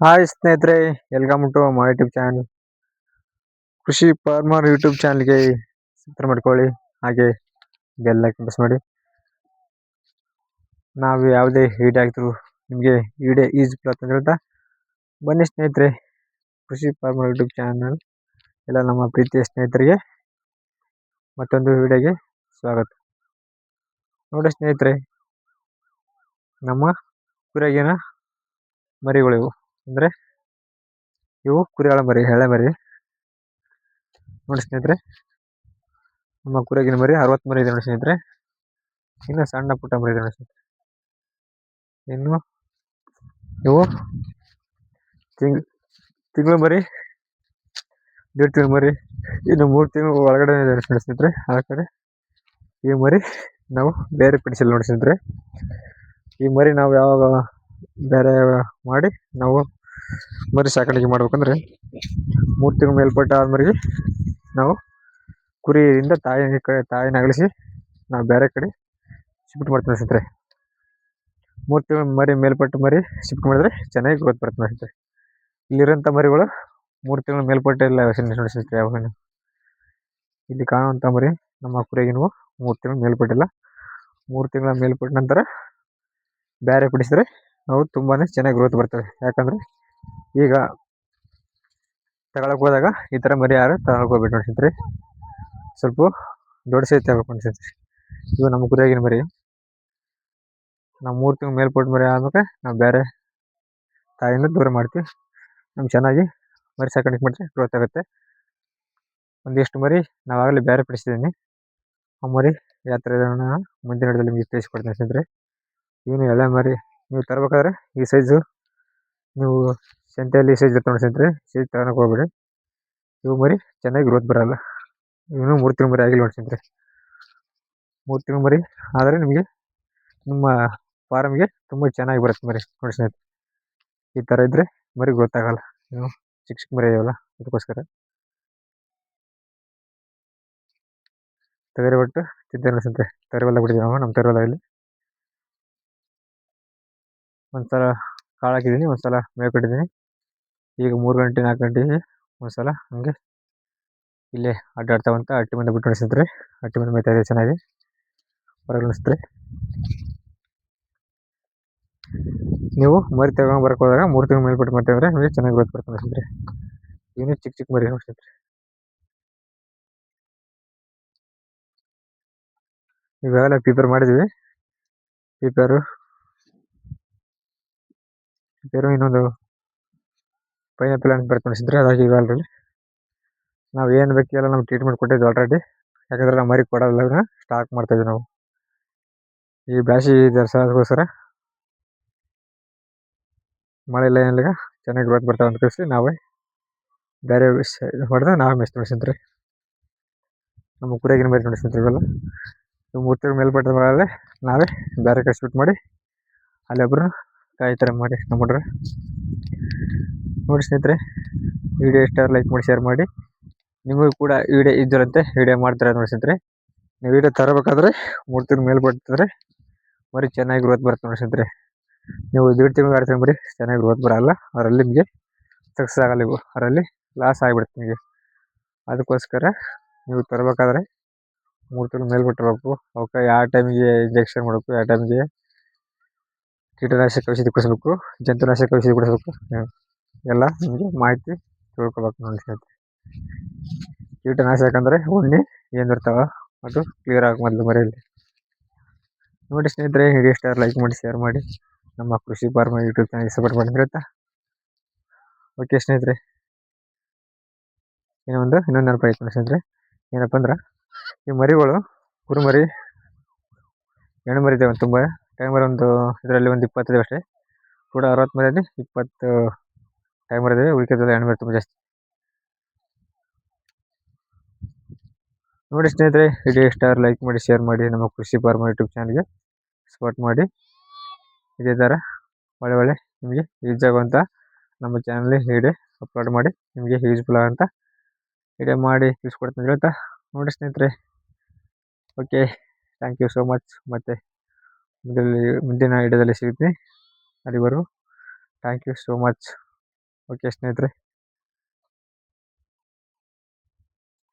Hi ಸ್ನೇಹಿತರೆ welcome to my YouTube channel Krishi farmer YouTube ಚಾನಲ್ಗೆ subscribe ಮಾಡ್ಕೊಳ್ಳಿ. ಹಾಗೆ ಬೆಲ್ ಐಕನ್ ಪ್ರೆಸ್ ಮಾಡಿ. ನಾವು ಯಾವುದೇ ವಿಡಿಯೋ ಹಾಕಿದ್ರು ನಿಮಗೆ ವಿಡಿಯೋ ಈಸ್ಫುಲ್ ಅಂತ ಹೇಳ್ತಾ ಬನ್ನಿ ಸ್ನೇಹಿತರೆ, ಕೃಷಿ ಫಾರ್ಮರ್ ಯೂಟ್ಯೂಬ್ ಚಾನಲ್ ಎಲ್ಲ ನಮ್ಮ ಪ್ರೀತಿಯ ಸ್ನೇಹಿತರಿಗೆ ಮತ್ತೊಂದು ವಿಡಿಯೋಗೆ ಸ್ವಾಗತ. ನೋಡಿ ಸ್ನೇಹಿತರೆ, ನಮ್ಮ ಕುರಿಯಾಗಿನ ಮರಿಗಳು ಇವು ಅಂದರೆ ಇವು ಕುರಿಗಳ ಮರಿ, ಎಳೆ ಮರಿ. ನೋಡಿ ಸ್ನೇಹಿತರೆ, ನಮ್ಮ ಕುರಿಗಿನ ಮರಿ ಅರವತ್ತು ಮರಿ ಇದೆ ನೋಡಿ ಸ್ನೇಹಿತರೆ. ಇನ್ನು ಸಣ್ಣ ಪುಟ್ಟ ಮರಿ ಇದೆ ನೋಡಿ ಸ್ನೇಹಿತರೆ. ಇನ್ನು ಇವು ತಿಂಗ್, ತಿಂಗಳು ಮರಿ ಎರಡು ತಿಂಗಳು ಮರಿ. ಇನ್ನು ಮೂರು ತಿಂಗಳು ಒಳಗಡೆ ಇದೆ ನೋಡಿ ಸ್ನೇಹಿತರೆ. ಆ ಕಡೆ ಈ ಮರಿ ನಾವು ಬೇರೆ ಪಡಿಸಿಲ್ಲ ನೋಡಿ ಸ್ನೇಹಿತರೆ. ಈ ಮರಿ ನಾವು ಯಾವಾಗ ಬೇರೆ ಮಾಡಿ ನಾವು ಮರಿ ಸಾಕಾಣಿಕೆ ಮಾಡ್ಬೇಕಂದ್ರೆ ಮೂರು ತಿಂಗಳು ಮೇಲ್ಪಟ್ಟ ಮರಿಗೆ ನಾವು ಕುರಿಯಿಂದ ತಾಯಿ ತಾಯಿನ ಅಗಲಿಸಿ ನಾವು ಬೇರೆ ಕಡೆ ಶಿಫ್ಟ್ ಮಾಡ್ತೀವಿ ಸ್ನೇಹಿತರೆ. ಮೂರು ತಿಂಗಳು ಮರಿ ಮೇಲ್ಪಟ್ಟು ಮರಿ ಶಿಫ್ಟ್ ಮಾಡಿದ್ರೆ ಚೆನ್ನಾಗಿ ಗ್ರೋತ್ ಬರುತ್ತೆ ಸ್ನೇಹಿತರೆ. ಇಲ್ಲಿರೋಂಥ ಮರಿಗಳು ಮೂರು ತಿಂಗಳು ಮೇಲ್ಪಟ್ಟ ಇಲ್ಲ ನೋಡಿ ಸ್ನೇಹಿತರೆ ಯಾವಾಗ ಇಲ್ಲಿ ಕಾಣುವಂಥ ಮರಿ ನಮ್ಮ ಕುರಿಗಿನವು ಮೂರು ತಿಂಗಳು ಮೇಲ್ಪಟ್ಟಿಲ್ಲ. ಮೂರು ತಿಂಗಳ ಮೇಲ್ಪಟ್ಟ ನಂತರ ಬೇರೆ ಪಡಿಸಿದ್ರೆ ಅವು ತುಂಬಾ ಚೆನ್ನಾಗಿ ಗ್ರೋತ್ ಬರ್ತವೆ ಯಾಕಂದರೆ ಈಗ ತಗೊಳಕ್ಕೆ ಹೋದಾಗ ಈ ಥರ ಮರಿ ಯಾರು ತಗೊಳಕ್ಕೆ ನೋಡಿ ಸ್ವಲ್ಪ ದೊಡ್ಡ ಸೈಜ್ ತಗೋಬೇಕು ಅನ್ಸುತ್ತೆ ಇದು ನಮ್ಮ ಗುರಿಯಾಗಿನ ಮರಿ. ನಾವು ಮೂರು ತಿಂಗಳು ಮೇಲ್ಪಟ್ಟು ಮರಿ ಆದ್ಮೇಲೆ ನಾವು ಬೇರೆ ತಾಯಿಯಿಂದ ದೂರ ಮಾಡ್ತೀವಿ. ನಮ್ಗೆ ಚೆನ್ನಾಗಿ ಮರಿ ಸಾಕಾಣಿಕೆ ಮಾಡಿದ್ರೆ ಗ್ರೋತ್ ಆಗುತ್ತೆ. ಒಂದಿಷ್ಟು ಮರಿ ನಾವಾಗಲೇ ಬೇರೆ ಪಡಿಸಿದ್ದೀನಿ ಆ ಮರಿ ಯಾವ ಥರ ಮುಂದಿನ ಹಿಡಿದಲ್ಲಿ ನಿಮಗೆ ತಿಳಿಸ್ಕೊಡ್ತೀನಿ ಸ್ನೇಹಿತರೆ. ಇವನು ಎಳೆ ಮರಿ ನೀವು ತರಬೇಕಾದ್ರೆ ಈ ಸೈಜು ನೀವು ಸಂತೆಯಲ್ಲಿ ಸೈಜ್ ತೊಗೊಂಡು ಸ್ನೇಹಿತರೆ ಸೈಜ್ ತಗೊಳಕ್ಕೆ ಹೋಗ್ಬೇಡಿ. ಇವು ಮರಿ ಚೆನ್ನಾಗಿ ಗ್ರೋತ್ ಬರಲ್ಲ. ಇನ್ನೂ ಮೂರು ತಿಂಗಳು ಮರಿ ಆಗಿಲ್ಲ ನೋಡಿ ಮೂರು ತಿಂಗಳು ಮರಿ ಆದರೆ ನಿಮಗೆ ನಿಮ್ಮ ಫಾರಮ್ಗೆ ತುಂಬ ಚೆನ್ನಾಗಿ ಬರುತ್ತೆ ಮರಿ ನೋಡಿ ಸ್ನೇಹಿತರೆ. ಈ ಥರ ಇದ್ದರೆ ಮರಿ ಗೊತ್ತಾಗಲ್ಲ ನೀವು ಚಿಕ್ಕ ಚಿಕ್ಕ ಮರಿ ಇದೆಯಲ್ಲ ಅದಕ್ಕೋಸ್ಕರ. ತೊಗರಿ ಒಟ್ಟು ತಿಂತೇನೆ ಸ್ನೇಹಿತರೆ? ತರವೆಲ್ಲ ಬಿಟ್ಟಿದ್ದೀವಿ ನಮ್ಮ ತರವೆಲ್ಲ ಒಂದು ಸಲ ಕಾಳು ಹಾಕಿದ್ದೀನಿ ಒಂದು ಮೇವು ಕಟ್ಟಿದ್ದೀನಿ. ಈಗ ಮೂರು ಗಂಟೆ, ನಾಲ್ಕು ಗಂಟೆಗೆ ಒಂದು ಸಲ ಹಂಗೆ ಇಲ್ಲೇ ಅಡ್ಡಾಡ್ತಾವಂತ ಅಟ್ಟಿ ಮುಂದೆ ಬಿಟ್ಟು ನಡೆಸಿದ್ರೆ, ಅಟ್ಟಿ ಮುಂದೆ ಮೇಯ್ತಾ ಇದೆ ಚೆನ್ನಾಗಿ ಹೊರಗೆ ನಡೆಸಿದ್ರೆ. ನೀವು ಮರಿ ತಗೊಂಡು ಬರಕ್ಕೆ ಹೋದಾಗ ಮೂರು ತಿಂಗಳು ಮೇಲ್ಪಟ್ಟು ಮಾಡ್ತೀವಿ ಅಂದರೆ ನಿಮಗೆ ಚೆನ್ನಾಗಿ ಗ್ರೋತ್ ಬರ್ತದೆ ಅನಿಸಿದ್ರೆ ಇನ್ನೂ ಚಿಕ್ಕ ಚಿಕ್ಕ ಮರಿ ಅನಿಸಿದ್ರೆ ಇವಾಗೆಲ್ಲ ಪ್ರಿಪೇರ್ ಮಾಡಿದ್ವಿ. ಪ್ರಿಪೇರು ಬೇರೆ ಇನ್ನೊಂದು ಪೈನಾಪಲ್ ಅಂತ ಬರ್ತು ಅದಾಗಿ ಅಲ್ರಿ ನಾವು ಏನು ಬೇಕೆಲ್ಲ ನಾವು ಟ್ರೀಟ್ಮೆಂಟ್ ಕೊಟ್ಟಿದ್ದು ಆಲ್ರೆಡಿ ಯಾಕಂದ್ರೆ ನಾವು ಮರಿ ಕೊಡೋಲ್ಲ ಸ್ಟಾಕ್ ಮಾಡ್ತಾಯಿದ್ವಿ ನಾವು. ಈ ಬ್ಯಾಸಿ ದರ್ಶನಗೋಸ್ಕರ ಮಳೆ ಇಲ್ಲ ಏನಿಲ್ಲ ಚೆನ್ನಾಗಿ ಗ್ರೋತ್ ಬರ್ತಾವೆ ಅಂತ ಕಳಿಸಿ ನಾವೇ. ಬೇರೆ ಹೊಡೆದು ನಾವೇ ಮೆಸ್ ನಡೆಸಿದ್ರಿ ನಮ್ಮ ಕುರಿಯಾಗಿನ ಮರಿ ನಡೆಸಿದ್ರಿ ಇವೆಲ್ಲ. ಮೂರು ಮೇಲ್ಪಟ್ಟದ ಮೇಲ್ಪಟ್ಟ ಮೇಲೆ ನಾವೇ ಬೇರೆ ಕಡೆ ಮಾಡಿ, ಅಲ್ಲಿ ಅಲ್ಲೊಬ್ಬರು ಈ ಮಾಡಿ ಮಾಡಿ ನೋಡ್ರಿ ನೋಡಿ ಸ್ನೇಹಿತರೆ ವಿಡಿಯೋ ಇಷ್ಟ ಲೈಕ್ ಮಾಡಿ ಶೇರ್ ಮಾಡಿ. ನಿಮಗೂ ಕೂಡ ವಿಡಿಯೋ ಇದ್ದರಂತೆ ವಿಡಿಯೋ ಮಾಡ್ತಾರೆ ನೋಡಿ ಸ್ನೇಹಿತರೆ. ನೀವು ವಿಡಿಯೋ ತರಬೇಕಾದ್ರೆ ಮೂರು ತಿಂಗಳು ಮೇಲೆ ಬರ್ತಿದ್ರೆ ಬರೀ ಚೆನ್ನಾಗಿ ಗ್ರೋತ್ ಬರುತ್ತೆ ನೋಡಿ ಸ್ನೇಹಿತರೆ. ನೀವು ಎರಡು ತಿಂಗಳು ತಿಂಗಳು ಮರಿ ಚೆನ್ನಾಗಿ ಗ್ರೋತ್ ಬರಲ್ಲ. ಅದರಲ್ಲಿ ನಿಮಗೆ ಸಕ್ಸಸ್ ಆಗಲ್ಲ ಇವು ಅದರಲ್ಲಿ ಲಾಸ್ ಆಗಿಬಿಡುತ್ತೆ ನಿಮಗೆ. ಅದಕ್ಕೋಸ್ಕರ ನೀವು ತರಬೇಕಾದ್ರೆ ಮೂರು ತಿಂಗಳು ಮೇಲೆ ಬಿಟ್ಟಿರ್ಬೇಕು ಅವಕ್ಕೆ ಯಾವ ಟೈಮಿಗೆ ಇಂಜೆಕ್ಷನ್ ಮಾಡಬೇಕು, ಯಾವ ಟೈಮಿಗೆ ಕೀಟನಾಶಕ ಔಷಧಿ ಕೊಡಿಸ್ಬೇಕು, ಜಂತುನಾಶಕ ಔಷಧಿ ಕೊಡಿಸ್ಬೇಕು ಎಲ್ಲ ನಿಮಗೆ ಮಾಹಿತಿ ತಿಳ್ಕೊಬೇಕು ನೋಡಿ ಸ್ನೇಹಿತರೆ ಕೀಟನಾಶಕ ಅಂದರೆ ಉಣ್ಣೆ ಏನು ಇರ್ತಾವೆ ಅದು ಕ್ಲಿಯರ್ ಆಗಿ ಮೊದಲು ಮರೆಯಲ್ಲಿ ನೋಡಿ ಸ್ನೇಹಿತರೆ ಹಿಡಿಯ ಸ್ಟಾರ್ ಲೈಕ್ ಮಾಡಿ ಶೇರ್ ಮಾಡಿ. ನಮ್ಮ ಕೃಷಿ ಫಾರ್ಮ ಯೂಟ್ಯೂಬ್ ಚಾನಲ್ ಸಪೋರ್ಟ್ ಮಾಡಿ ಅಂತ ಓಕೆ ಸ್ನೇಹಿತರೆ. ಇನ್ನೊಂದು ಇನ್ನೊಂದು ನೆನಪು ಸ್ನೇಹಿತರೆ. ಏನಪ್ಪ ಅಂದ್ರೆ, ಈ ಮರಿಗಳು ಕುರುಮರಿ ಹೆಣ್ಣು ಮರಿ ತುಂಬ. ಟೈಮರ್ ಒಂದು ಇದರಲ್ಲಿ ಒಂದು ಇಪ್ಪತ್ತಿದೆ ಅಷ್ಟೇ. ಕೂಡ ಅರವತ್ತು ಮೇಲೆ ಇಪ್ಪತ್ತು ಟೈಮರ್ ಇದೆ ಉಳಿಕೆದೆಲ್ಲ ಎಣ್ಣೆ ತುಂಬ ಜಾಸ್ತಿ. ನೋಡಿ ಸ್ನೇಹಿತರೆ ವಿಡಿಯೋ ಇಷ್ಟ ಲೈಕ್ ಮಾಡಿ ಶೇರ್ ಮಾಡಿ, ನಮ್ಮ ಕೃಷಿ ಫಾರ್ಮ ಯೂಟ್ಯೂಬ್ ಚಾನಲ್ಗೆ ಸಪೋರ್ಟ್ ಮಾಡಿ. ಇದೇ ಥರ ಒಳ್ಳೆ ಒಳ್ಳೆ ನಿಮಗೆ ಯೂಸ್ ಆಗುವಂಥ ನಮ್ಮ ಚಾನಲ್ಗೆ ವಿಡಿಯೋ ಅಪ್ಲೋಡ್ ಮಾಡಿ, ನಿಮಗೆ ಯೂಸ್ಫುಲ್ ಆಗೋಂಥ ವಿಡಿಯೋ ಮಾಡಿ ತಿಳಿಸ್ಕೊಡ್ತೀನಿ ಹೇಳ್ತಾ ನೋಡಿ ಸ್ನೇಹಿತರೆ. Okay thank you so much ಮತ್ತು ಮುಂದಿನ ಮುಂದಿನ ವಿಡಿಯೋದಲ್ಲಿ ಸಿಗುತ್ತೆ. ಅಲ್ಲಿವರೆಗೂ thank you so much okay ಸ್ನೇಹಿತರೆ.